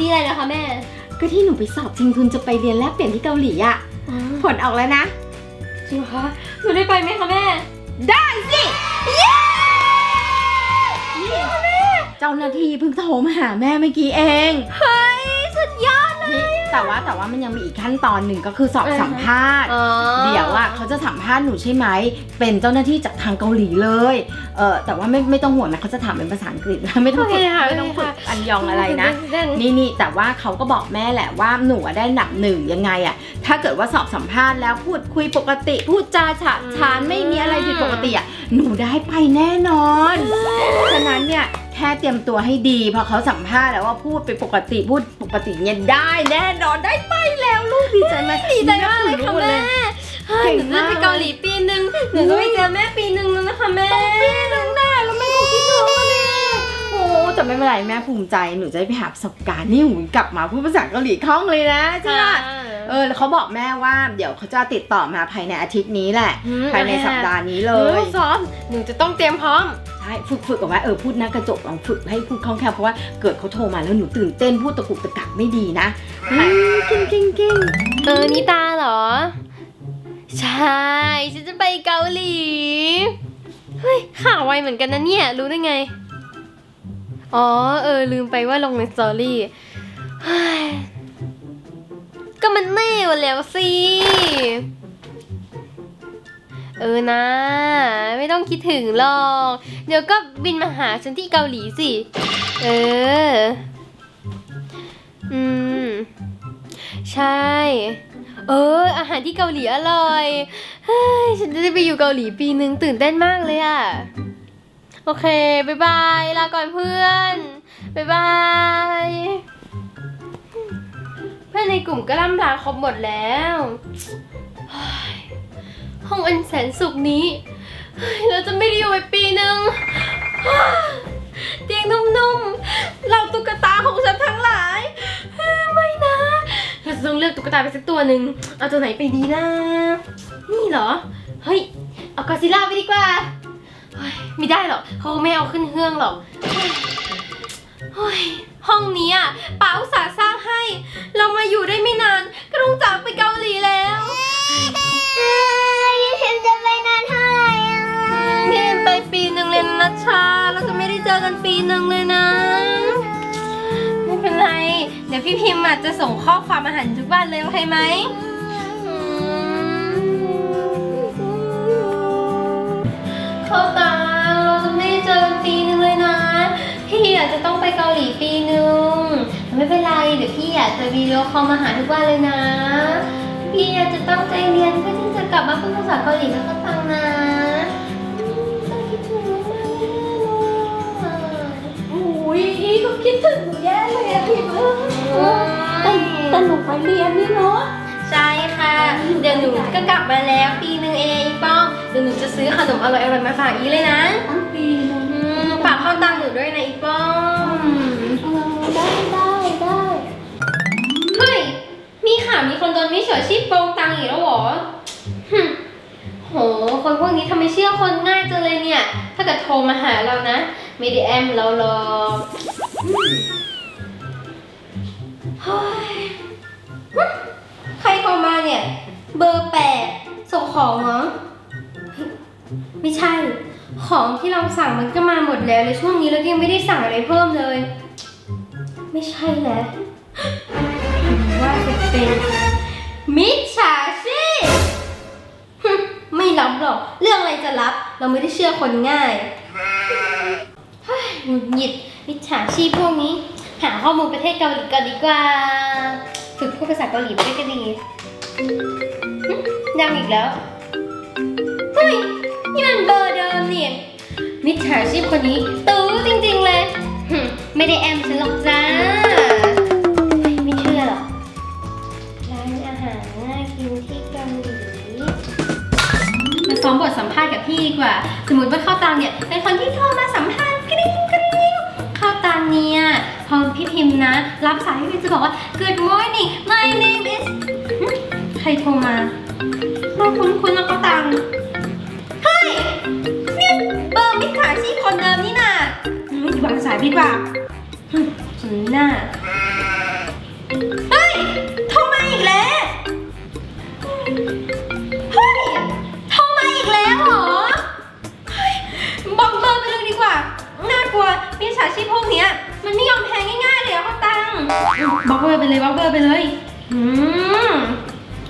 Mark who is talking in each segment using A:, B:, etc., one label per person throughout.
A: ดีอะไรนะคะแม่
B: ก็ที่หนูไปสอบชิงทุนจะไปเรียนแลกเปลี่ยนที่เกาหลีอะผลออกแล้วนะ
A: จริงเหรอคะหนูได้ไปไหมคะแม่
B: ได้สินี่เจ้าหน้าที่เพิ่งโทรมาหาแม่เมื่อกี้เอง
A: เฮ้
B: แต่ว่าแต่ว่ามันยังมีอีกขั้นตอนหนึ่งก็คือสอบ
A: อะไรคะ
B: สัมภาษณ์
A: อ๋อ
B: เดี๋ยวอะเขาจะสัมภาษณ์หนูใช่ไหม เป็นเจ้าหน้าที่จากทางเกาหลีเลย เออแต่ว่าไม่ไม่ต้องห่วงนะเขาจะถามเป็นภาษาอังกฤษนะไม่ต้องฝึก
A: โอเคค่ะ
B: ไม่ต้องฝึก
A: โอเคค่ะ
B: อันยองอะไรนะ
A: เต้น
B: นี่นี่แต่ว่าเขาก็บอกแม่แหละว่าหนูอะได้อันดับหนึ่งยังไงอะถ้าเกิดว่าสอบสัมภาษณ์แล้วพูดคุยปกติ พูดจาฉะฉานไม่มีอะไรผิดปกติอะหนูได้ไปแน่นอน ฉะนั้นเนี่ยแค่เตรียมตัวให้ดีพอเขาสัมภาษณ์แล้วว่าพูดไปปกติพูดป กติเนี่ยได้แน่นอนได้ไปแล้วลูกดีใจไหม
A: ดีใจมากเลยค่ะแม่เฮ้ย
B: เก่ง
A: หนูจะ
B: มาก
A: ไปเกาหลีปีหนึ่งหนูจะไปเจอแม่ปีหนึ่งแล้วนะคะแม่ปีหนึ่งได้แล้วแม่ก็คิดถึงเลย
B: โอ้แต่ไม่เป็นไรแม่ภูมิใจหนูจะได้ไปหาประสบการณ์นี่หนูกลับมาพูดภาษาเกาหลีคล่องเลยนะใช่ไหมเออแล้วเขาบอกแม่ว่าเดี๋ยวเขาจะติดต่อมาภายในอาทิตย์นี้แหละ
A: อืม
B: ภายในสัปดาห์นี้เล
A: หนู
B: ย
A: ต้องซ้อมหนูจะต้องเตรียมพร้อม
B: ใช่ฝึกฝึกเอาไว้เออพูดหน้ากระจกลองฝึกให้พูดคล่องแคล่วเพราะว่าเกิดเขาโทรมาแล้วหนูตื่นเต้นพูดตะกุกตะกักไม่ดีนะเก่งเก่งเก่ง
A: เออนิตาเหรอ ใช่ฉันจะไปเกาหลีเฮ้ยข่าวไวเหมือนกันนะเนี่ย รู้ได้ไง อ๋อเออลืมไปว่าลงในสตอรี่เฮ้ยก็มันแน่มาแล้วสิ เออนะ ไม่ต้องคิดถึงหรอก เดี๋ยวก็บินมาหาฉันที่เกาหลีสิ เออ อืม ใช่ เออ อาหารที่เกาหลีอร่อยเฮ้ยฉันจะได้ไปอยู่เกาหลีปีหนึ่งตื่นเต้นมากเลยอะโอเคบายบาย ลาก่อนเพื่อนบายบาย เพื่อนในกลุ่มก็ล่ำลาครบหมดแล้ว ห้องอันแสนสุขนี้เราจะไม่ได้อยู่ไปปีหนึ่งเตียงนุ่มๆ เราตุ๊กตาของฉันทั้งหลาย ไม่นะ เราจะต้องเลือกตุ๊กตาไปสักตัวหนึ่ง เอาตัวไหนไปดีนะ นี่เหรอ เฮ้ย เอากอซิล่าไปดีกว่า ไม่ได้หรอกเขาไม่เอาขึ้นเครื่องหรอกห้องนี้อะป้าอุตส่าห์สร้างให้ เรามาอยู่ได้ไม่นานก็ต้องจากไปเกาหลีแล้ว
C: นั่
A: งเลยนะ ไม่เป็นไร เดี๋ยวพี่พิมพ์อาจจะส่งข้อความอาหารทุกวันเลยโอเคไหมเข้าตาเราจะไม่ได้เจอปีหนึ่งเลยนะ พี่อาจจะต้องไปเกาหลีปีหนึ่งแต่ไม่เป็นไร เดี๋ยวพี่อากจะวิดีโอคอลมาหาทุกวันเลยนะ พี่อาจจะตั้งใจเรียนเพื่อที่จะกลับมาพูดภาษาเกาหลีกับเขาตังนะ
C: แต่แต่หนูไปเรียนนี่เนาะ
A: ใช่ค่ะ เดี๋ยวหนูก็กลับมาแล้วปีหนึ่งเองอีป้องเดี๋ยวหนูจะซื้อขนมอร่อยๆมาฝากอีเลยนะ
C: ตั้งปีหนึง
A: อืมฝากเข้าตังค์หนูด้วยนะอีป้อง
C: เออได้ได้ได้
A: เฮ้ยมีข่าวมีคนโดนมิจฉาชีพโกงตังค์อีกแล้วเหรอหึโห คนพวกนี้ทำไมเชื่อคนง่ายจังเลยเนี่ย ถ้าเกิดโทรมาหาเรานะไม่ได้แอมเราหรอกอืมเฮ้ยหึ ใครโทรมาเนี่ย เบอร์แปดส่งของเหรอ ไม่ใช่ ของที่เราสั่งมันก็มาหมดแล้วเลยช่วงนี้เรายังไม่ได้สั่งอะไรเพิ่มเลย ไม่ใช่แล้วว่าจะเป็นมิจฉาชีพฮึไม่รับหรอก เรื่องอะไรจะรับ เราไม่ได้เชื่อคนง่ายเฮ้ยหงุดหงิดมิจฉาชีพพวกนี้ หาข้อมูลประเทศเกาหลีก่อนดีกว่า ฝึกพูดภาษาเกาหลีไปด้วยก็ดียังอีกแล้ว เฮ้ย นี่มันเบอร์เดิมนี่มิจฉาชีพคนนี้ตื้จริงๆเลยหึไม่ได้แอมฉันหรอกจ้า ไม่เชื่อหรอก ร้านอาหารน่ากินที่เกาหลีมาซ้อมบทสัมภาษณ์กับพี่ดีกว่า สมมติว่าเข้าตังเนี่ยเป็นคนที่โทรมาสัมภาษณ์กริ๊งกริ๊งเข้าตังเนี่ย พอพี่พิมพ์นะ รับสายพี่พิมพ์จะบอกว่า Good morning my name is ใครโทรมาเราคุ้นคุ้นแล้วก็ตังเฮ้ยเนี่ยเบอร์มิจฉาชีพคนเดิมนี่น่ะอืมวางสายพี่ดีกว่ะหึหน้า เบอร์ไปเลยบล็อกเบอร์ไปเลยอืม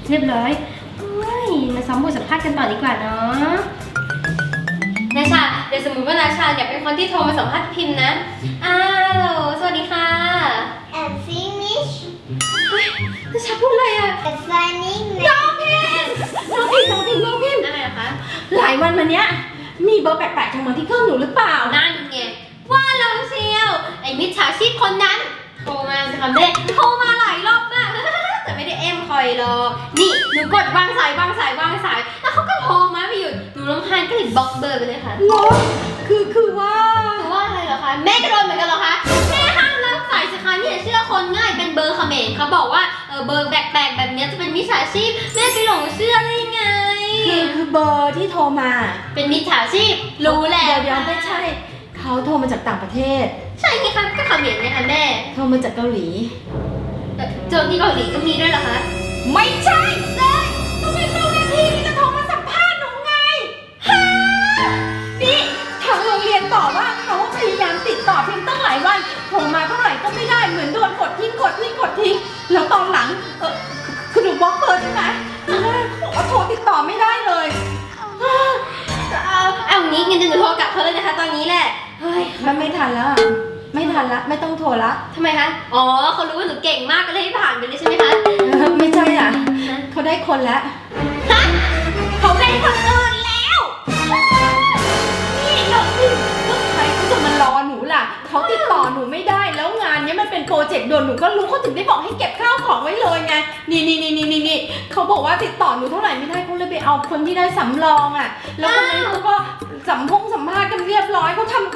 A: เรียบร้อยเฮ้ยมาซ้อมบทสัมภาษณ์กันต่อดีกว่าเนาะนาชาเดี๋ยวสมมติว่านาชาอยากเป็นคนที่โทรมาสัมภาษณ์พิมพ์นะอ้าวสวัสดีค่ะ
D: And finish
A: นาชาพูดอะไรอะ
D: the funny
A: น้องพิม
B: น้องพิมพ์น้องพิมพ์น้องพิมพ์
A: อะไรอะคะ
B: หลายวันมาเนี้ยมีเบอร์แปลกๆโทรมาที่เครื่องหนูหรือเปล่า
A: นั่นไงว่าเราเชียวไอ้มิจฉาชีพคนนั้น โทรมาจะทำได้โทรมาหลายรอบมาก แต่ไม่ได้เอ็มคอยหรอกนี่หนูกดวางสายวางสายวางสาย แล้วเขาก็โทรมาไม่หยุดหนูรำคาญก็เลยบล็อกเบอร์ไปเลยค่ะ
B: เหรอคือคือว่า
A: หนูว่าอะไรเหรอคะแม่ก็โดนเหมือนกันเหรอคะแม่ห้ามรับสายสิคะเนี่ยเชื่อคนง่ายเป็นเบอร์เขมรเขาบอกว่าเออเบอร์แปลกๆแบบเนี้ยจะเป็นมิจฉาชีพแม่ไปหลงเชื่อได้ไง
B: คือคือเบอร์ที่โทรมา
A: เป็นมิจฉาชีพรู้แหละ
B: เดี๋ยวเดี๋ยวไม่ใช่ เขาโทรมาจากต่างประเทศ
A: ใช่ไงคะก็เขมรไงคะแม่
B: โทรมาจากเกาหลี
A: เอ่อโจรที่เกาหลีก็มีด้วยเหรอคะ
B: ไม่ใช่เลยต้องเป็นเจ้าหน้าที่ที่จะโทรมาสัมภาษณ์หนูไงฮะนี่ทางโรงเรียนต่อว่าเขาพยายามติดต่อพิมพ์ตั้งหลายวันโทรมาเท่าไหร่ก็ไม่ได้เหมือนโดนกดทิ้งกดทิ้งกดทิ้ง แล้วตอนหลังเออคือหนูบล็อกเบอร์ใช่ไหมแล้วเขาบอกว่าโทรติดต่อไม่ได้เลย
A: เอาเอางี้งั้นเดี๋ยวหนูโทรกลับเขาเลยนะคะ ตอนนี้แหละ เฮ้ย
B: มันไม่ทันแล้วอะไม่ทันละ ไม่ต้องโทรละ
A: ทำไมคะ อ๋อเขารู้ว่าหนูเก่งมากก็เลยให้ผ่านไปเลยใช่ไหมคะ
B: เออไม่ใช่อะ
A: ฮะ
B: เขาได้คนแล้ว
A: ฮะเขาได้คนอื่นแล้ว
B: นี่น้องพิมก็ใครเขาจะมารอหนูล่ะ เขาติดต่อหนูไม่ได้แล้วงาน เป็นโปรเจกต์ด่วนหนูก็รู้เขาถึงได้บอกให้เก็บข้าวของไว้เลยไงนี่นี่นี่นี่นี่นี่เขาบอกว่าติดต่อหนูเท่าไหร่ไม่ได้เขาเลยไปเอาคนที่ได้สำรองอะ แล้วคนนั้นเขาก็สัมพงสัมภาษณ์กันเรียบร้อยเขาทำ